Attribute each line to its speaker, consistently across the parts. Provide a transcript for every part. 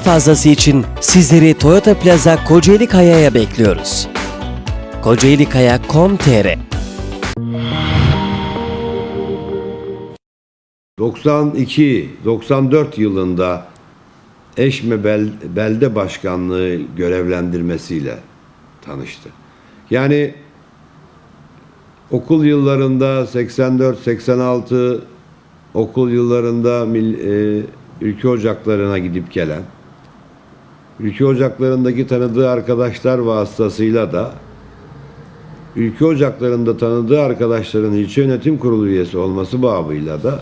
Speaker 1: fazlası için sizleri Toyota Plaza Kocaeli Kaya'ya bekliyoruz. Kocaeli Kaya.com.tr
Speaker 2: 92-94 yılında Eşme Bel- Belde Başkanlığı görevlendirmesiyle tanıştı. Yani okul yıllarında 84-86 okul yıllarında e, ülke ocaklarına gidip gelen, ülke ocaklarındaki tanıdığı arkadaşlar vasıtasıyla da ülke ocaklarında tanıdığı arkadaşların ilçe yönetim kurulu üyesi olması babıyla da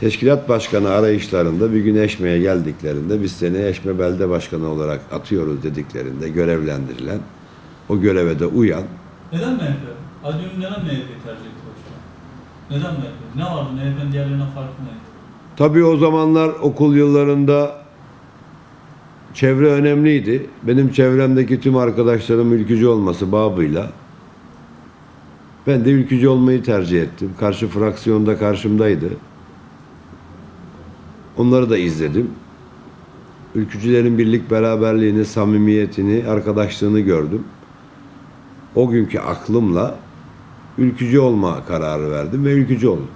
Speaker 2: teşkilat başkanı arayışlarında bir gün Eşme'ye geldiklerinde biz seni Eşme Belde Başkanı olarak atıyoruz dediklerinde görevlendirilen, o göreve de uyan
Speaker 3: Neden MHP? Adyum neden MHP'yi tercih etti başkanım? Neden MHP? Ne vardı MHP'nin diğerlerinden farkı neydi?
Speaker 2: Tabii o zamanlar okul yıllarında çevre önemliydi. Benim çevremdeki tüm arkadaşlarım ülkücü olması babıyla ben de ülkücü olmayı tercih ettim. Karşı fraksiyonda karşımdaydı. Onları da izledim. Ülkücülerin birlik beraberliğini, samimiyetini, arkadaşlığını gördüm. O günkü aklımla ülkücü olma kararı verdim ve ülkücü oldum.